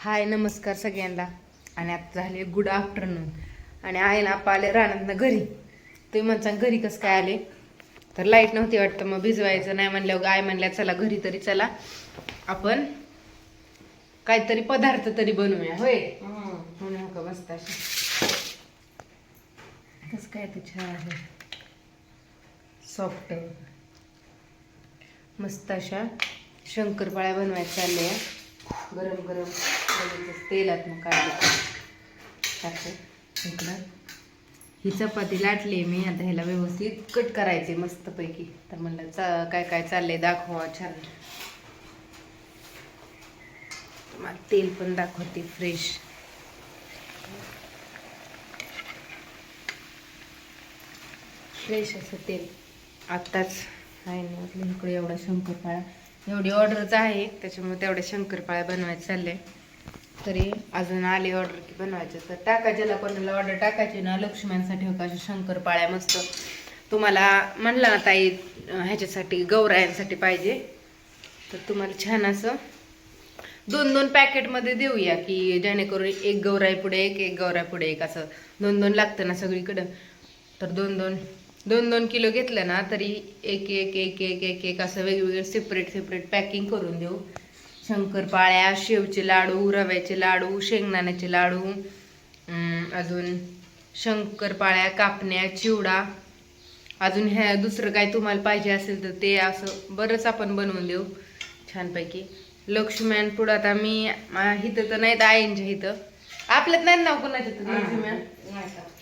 हाय नमस्कार सगळ्यांना. आणि आता झाले गुड आफ्टरनून आणि आहे ना आपा आले रानातनं घरी. तुम्ही म्हणता घरी कसं काय आले? तर लाइट नव्हती वाटतं मग भिजवायचं नाही म्हणल्यावर गाय म्हणल्या चला घरी तरी चला. आपण काहीतरी पदार्थ तरी बनवूया होय? म्हणून हो का मस्त अशी कसं काय ते छान आहे. सॉफ्ट मस्त अशा शंकरपाळ्या बनवायच्या चालल्या. गरम गरम तेलात मग काय इकडं. ही चपाती लाटली मी आता ह्याला व्यवस्थित कट करायचे मस्तपैकी. तर म्हणलं चा काय काय चाललंय दाखवा छान. मला तेल पण दाखवते फ्रेश फ्रेश असं तेल. आत्ताच. आहे ना इकडे एवढा शंकरपाळा. एवढी ऑर्डरच आहे त्याच्यामुळे तेवढ्या शंकरपाळ्या बनवायचं चालले तरी अजून आली ऑर्डर की बनवायची. तर टाका ज्याला कोणाला ऑर्डर टाकायची ना लक्ष्म्यांसाठी हो का शंकरपाळ्या मस्त. तुम्हाला म्हणला ना ताई ह्याच्यासाठी गौरायांसाठी पाहिजे. तर तुम्हाला छान असं दोन दोन पॅकेटमध्ये देऊया की जेणेकरून एक गौराई पुढे एक एक गौराई पुढे एक असं दोन दोन लागतं ना सगळीकडं. तर दोन दोन दोन दोन किलो घेतलं ना तरी एक एक एक एक एक एक असं वेगवेगळे सेपरेट सेपरेट पॅकिंग करून देऊ. शंकरपाळ्या शेवचे लाडू रव्याचे लाडू शेंगदाण्याचे लाडू अजून शंकरपाळ्या कापण्या चिवडा. अजून ह्या दुसरं काय तुम्हाला पाहिजे असेल तर ते असं बरंच आपण बनवून देऊ छानपैकी. लक्ष्म्यान पुढं आता मी हिथं इथं तर नाहीत आईंच्या इथं आपल्यात नाही ना कुणाच्या तर लक्ष्म्या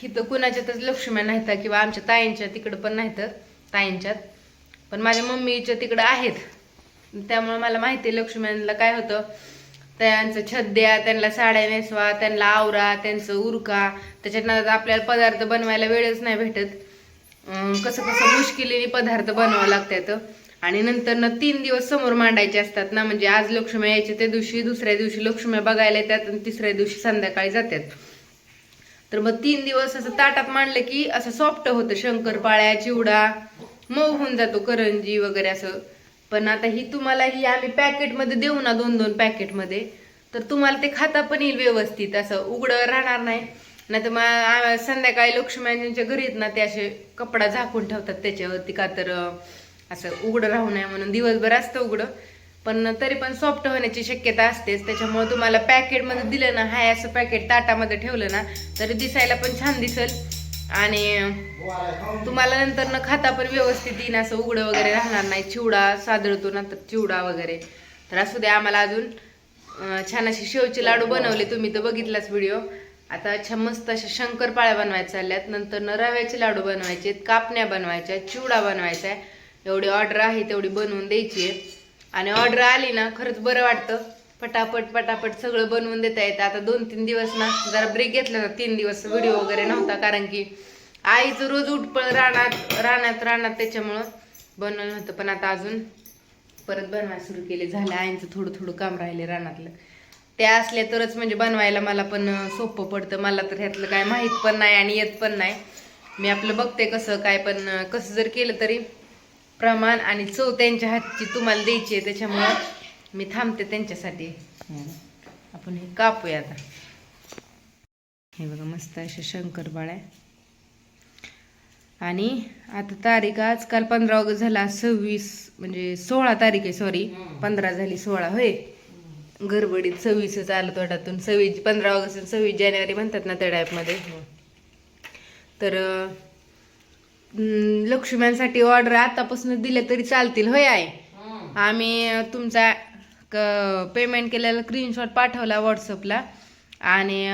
इथं कुणाच्यातच लक्ष्म्या नाहीत किंवा आमच्या ताईंच्या तिकडं पण नाहीत ताईंच्यात. पण माझ्या मम्मीच्या तिकडं आहेत. त्यामुळे मला माहिती आहे काय होतं? त्यांचं छद्या त्यांना साड्या नेसवा त्यांना आवरा त्यांचं उरका. त्याच्यात आपल्याला पदार्थ बनवायला वेळच नाही भेटत. कसं कसं मुश्किलीने पदार्थ बनवावं लागतात आणि नंतर ना तीन दिवस समोर मांडायचे असतात ना म्हणजे आज लक्ष्मी यायचे त्या दिवशी दुसऱ्या दिवशी लक्ष्मी बघायला येतात आणि तिसऱ्या दिवशी संध्याकाळी जातात. तर मग तीन दिवस असं ताटात मांडलं की असं सॉफ्ट होतं. शंकरपाळ्या चिवडा मऊ होऊन जातो करंजी वगैरे असं. पण आता ही तुम्हाला ही आम्ही पॅकेटमध्ये देऊ ना दोन दोन पॅकेटमध्ये तर तुम्हाला ते खाता पण येईल व्यवस्थित असं उघडं राहणार नाही. नाही तर मग संध्याकाळी लक्ष्म्यांच्या घरी ना ते असे कपडा झाकून ठेवतात त्याच्यावरती का तर असं उघडं राहू नये म्हणून. दिवसभर असतं उघडं. पण तरी पण सॉफ्ट होण्याची शक्यता असतेच. त्याच्यामुळे तुम्हाला पॅकेटमध्ये दिलं ना हाय असं पॅकेट ताटामध्ये ठेवलं ना तरी दिसायला पण छान दिसल. आणि तुम्हाला नंतर न खाता पण व्यवस्थित येईन असं उघडं वगैरे राहणार नाही. चिवडा सादळतो नंतर चिवडा वगैरे. तर असू द्या आम्हाला अजून छान असे शेवचे लाडू बनवले तुम्ही तर बघितलाच व्हिडिओ आता छान मस्त अशा शंकरपाळ्या बनवायच्या चालल्यात. नंतर न रव्याचे लाडू बनवायचे कापण्या बनवायच्या चिवडा बनवायचा. आहे एवढी ऑर्डर आहे तेवढी बनवून द्यायची आहे. आणि ऑर्डर आली ना खरंच बरं वाटतं. पटापट पटापट सगळं बनवून देता येतं. आता दोन तीन दिवस ना जरा ब्रेक घेतला होता तीन दिवस व्हिडिओ वगैरे नव्हता कारण की आईचं रोज उठपळ रानात रानात रानात त्याच्यामुळं बनवलं नव्हतं. पण आता अजून परत बनवायला सुरू केले. झालं आईंचं थोडं थोडं काम राहिले रानातलं. त्या असल्या तरच म्हणजे बनवायला मला पण सोपं पडतं. मला तर ह्यातलं काय माहीत पण नाही आणि येत पण नाही. मी आपलं बघते कसं काय पण कसं जर केलं तरी प्रमाण आणि चव त्यांच्या हातची तुम्हाला द्यायची आहे. त्याच्यामुळं मी थांबते त्यांच्यासाठी. आपण हे कापूया आता. हे बघा मस्त अशा शंकरपाळ्या आणि आता तारीख आजकाल पंधरा ऑगस्ट झाला सव्वीस म्हणजे सोळा तारीख आहे सॉरी पंधरा झाली सोळा होय. गडबडीत सव्वीसच आलं तोंडातून. सव्वीस पंधरा ऑगस्ट आणि सव्वीस जानेवारी म्हणतात ना त्या टाईपमध्ये तर अं, लक्ष्म्यांसाठी ऑर्डर आतापासून दिल्या तरी चालतील होय आहे आम्ही अं, क पेमेंट केलेला स्क्रीनशॉट पाठवला व्हॉट्सअपला आणि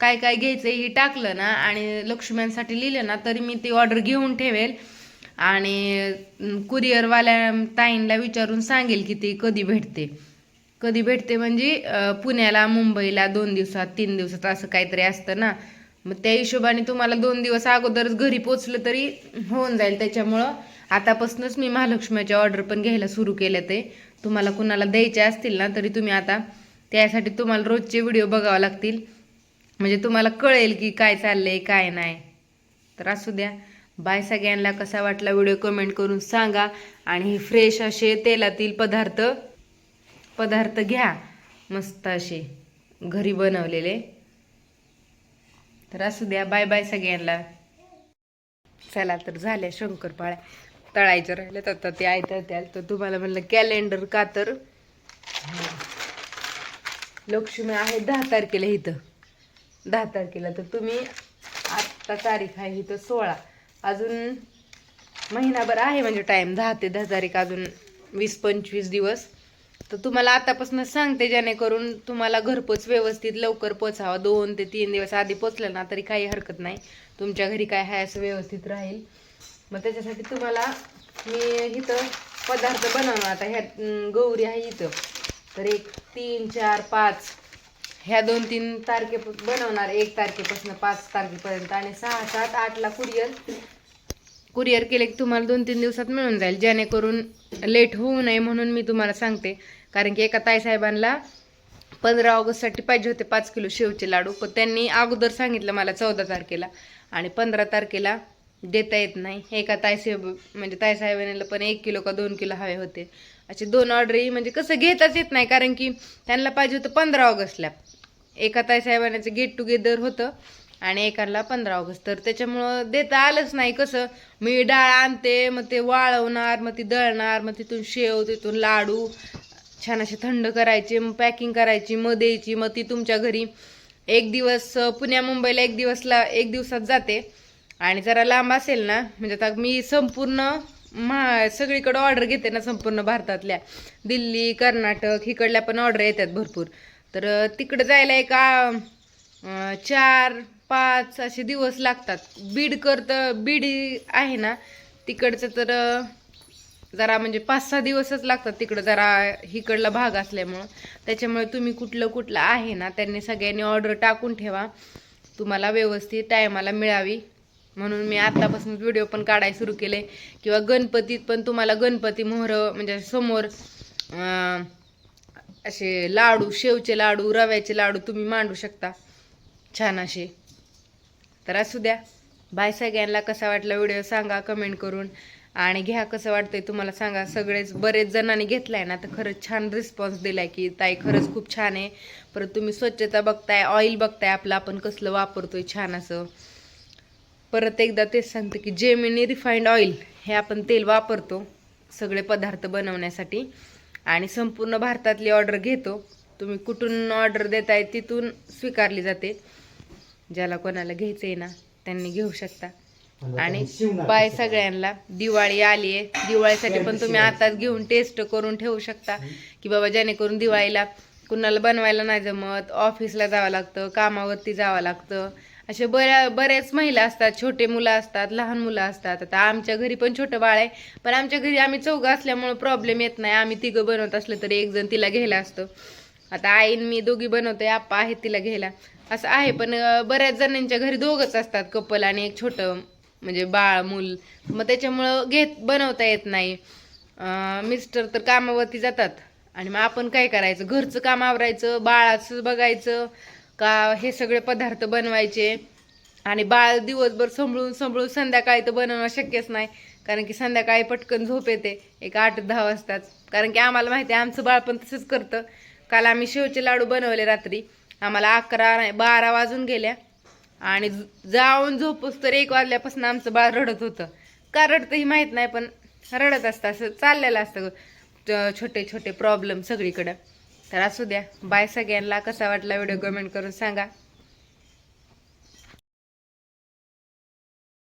काय काय घ्यायचं हे टाकलं ना आणि लक्ष्म्यांसाठी लिहिलं ना तरी मी ती ऑर्डर घेऊन ठेवेल. आणि कुरिअरवाल्या ताईंना विचारून सांगेल की ती कधी भेटते. कधी भेटते म्हणजे पुण्याला मुंबईला दोन दिवसात तीन दिवसात असं काहीतरी असतं ना. मग त्या हिशोबाने तुम्हाला दोन दिवस अगोदरच घरी पोचलं तरी होऊन जाईल त्याच्यामुळं. आतापासूनच मी महालक्ष्मीच्या ऑर्डर पण घ्यायला सुरू केले ते. तुम्हाला कुणाला द्यायचे असतील ना तरी तुम्ही आता त्यासाठी तुम्हाला रोजचे व्हिडिओ बघावे लागतील. म्हणजे तुम्हाला कळेल की काय चाललंय काय नाही. तर असू द्या. बाय सगळ्यांना कसा वाटला व्हिडिओ कमेंट करून सांगा. आणि हे फ्रेश असे तेलातील पदार्थ पदार्थ घ्या. मस्त असे घरी बनवलेले. तर असू द्या. बाय बाय सगळ्यांना. चला तर झाल्या शंकरपाळ्या. तळायचं राहिलं आता ते आयतं त्याल तर तुम्हाला म्हणलं कॅलेंडर का तर? लक्ष्मी आहे दहा तारखेला इथं. दहा तारखेला तर तुम्ही आत्ता तारीख आहे इथं सोळा. अजून महिनाभर आहे म्हणजे टाईम दहा ते दहा तारीख अजून वीस पंचवीस दिवस. तर तुम्हाला आतापासून सांगते जेणेकरून तुम्हाला घरपोच व्यवस्थित लवकर पोचावा. दोन ते तीन दिवस आधी पोचलं ना तरी काही हरकत नाही. तुमच्या घरी काय आहे असं व्यवस्थित राहील. मग त्याच्यासाठी तुम्हाला मी इथं पदार्थ बनवणार. आता ह्या गौरी आहे इथं. तर एक तीन चार पाच. ह्या दोन तीन तारखे बनवणार. एक तारखेपासून पाच तारखेपर्यंत आणि सहा सात आठला कुरिअर. कुरिअर केले की तुम्हाला दोन तीन दिवसात मिळून जाईल. जेणेकरून लेट होऊ नये म्हणून मी तुम्हाला सांगते. कारण की एका ताईसाहेबांना पंधरा ऑगस्टसाठी पाहिजे होते पाच किलो शेवचे लाडू. पण त्यांनी अगोदर सांगितलं मला चौदा तारखेला आणि पंधरा तारखेला देता येत नाही. एका ताईसाहेब म्हणजे तायसाहेबांना पण एक किलो का दोन किलो हवे होते. असे दोन ऑर्डरही म्हणजे कसं घेताच येत नाही कारण की त्यांना पाहिजे होतं पंधरा ऑगस्टला. एका तायसाहेबांचं गेट टुगेदर होतं आणि एकाला पंधरा ऑगस्ट. तर त्याच्यामुळं देता आलंच नाही कसं. मी डाळ आणते मग ते वाळवणार मग ती दळणार मग तिथून शेव तिथून लाडू. छान असे थंड करायचे मग पॅकिंग करायची मग द्यायची मग ती तुमच्या घरी. एक दिवस पुण्या मुंबईला एक दिवसला एक दिवसात जाते. आणि जरा लांब असेल ना म्हणजे आता मी संपूर्ण मा सगळीकडं ऑर्डर घेते ना संपूर्ण भारतातल्या. दिल्ली कर्नाटक इकडल्या पण ऑर्डर येतात भरपूर. तर तिकडं जायला एक चार पाच असे दिवस लागतात. बीडकर करतं बीड आहे ना तिकडचं तर जरा म्हणजे पाच सहा दिवसच लागतात तिकडं जरा इकडला भाग असल्यामुळं. त्याच्यामुळे तुम्ही कुठलं कुठलं आहे ना त्यांनी सगळ्यांनी ऑर्डर टाकून ठेवा. तुम्हाला व्यवस्थित टायमाला मिळावी. म्हणून मी आत्तापासून व्हिडिओ पण काढायला सुरू केले किंवा गणपतीत पण तुम्हाला गणपती मोहर म्हणजे समोर असे लाडू शेवचे लाडू रव्याचे लाडू तुम्ही मांडू शकता. छान असे. तर असू द्या. बाय सगळ्यांना कसा वाटला व्हिडिओ सांगा कमेंट करून. आणि घ्या कसं वाटतंय तुम्हाला सांगा. सगळेच बरेच जणांनी घेतलाय ना तर खरंच छान रिस्पॉन्स दिलाय की ताई खरंच खूप छान आहे. परत तुम्ही स्वच्छता बघताय ऑइल बघताय आपलं आपण कसलं वापरतोय छान असं. परत एकदा तेच सांगते की जेमिनी रिफाईंड ऑइल हे आपण तेल वापरतो सगळे पदार्थ बनवण्यासाठी. आणि संपूर्ण भारतातली ऑर्डर घेतो. तुम्ही कुठून ऑर्डर देताय तिथून स्वीकारली जाते. ज्याला कोणाला घ्यायचं आहे ना त्यांनी घेऊ शकता. आणि बाय सगळ्यांना दिवाळी आली आहे. दिवाळीसाठी पण तुम्ही आताच घेऊन टेस्ट करून ठेवू शकता. की बाबा जेणेकरून दिवाळीला कुणाला बनवायला नाही जमत ऑफिसला जावं लागतं कामावरती जावं लागतं. असे बऱ्या बऱ्याच महिला असतात छोटे मुलं असतात लहान मुलं असतात. आता आमच्या घरी पण छोटं बाळ आहे पण आमच्या घरी आम्ही चौघं असल्यामुळं प्रॉब्लेम येत नाही. आम्ही तिघं बनवत असलं तरी एक जण तिला घ्यायला असतं. आता आईन मी दोघी बनवते आप्पा आहेत तिला घ्यायला. असं आहे पण बऱ्याच जणांच्या घरी दोघंच असतात कपल आणि एक छोटं म्हणजे बाळ मूल. मग त्याच्यामुळं घेत बनवता येत नाही. मिस्टर तर कामावरती जातात. आणि मग आपण काय करायचं? घरचं काम आवरायचं बाळाचं बघायचं. का हे सगळे पदार्थ बनवायचे आणि बाळ दिवसभर संभळून संभळून संध्याकाळी तर बनवणं शक्यच नाही. कारण की संध्याकाळी पटकन झोप येते. एक आठ दहा वाजताच कारण की आम्हाला माहिती आहे आमचं बाळ पण तसंच करतं. काल आम्ही शेवचे लाडू बनवले रात्री. आम्हाला अकरा नाही बारा वाजून गेल्या. आणि जाऊन झोपूस तर एक वाजल्यापासून आमचं बाळ रडत होतं. का रडतं ही माहीत नाही पण रडत असतं. असं चाललेलं असतं. छोटे छोटे प्रॉब्लेम सगळीकडं. तर असू द्या. बाय सगळ्यांना. कसा वाटला व्हिडिओ कमेंट करून सांगा.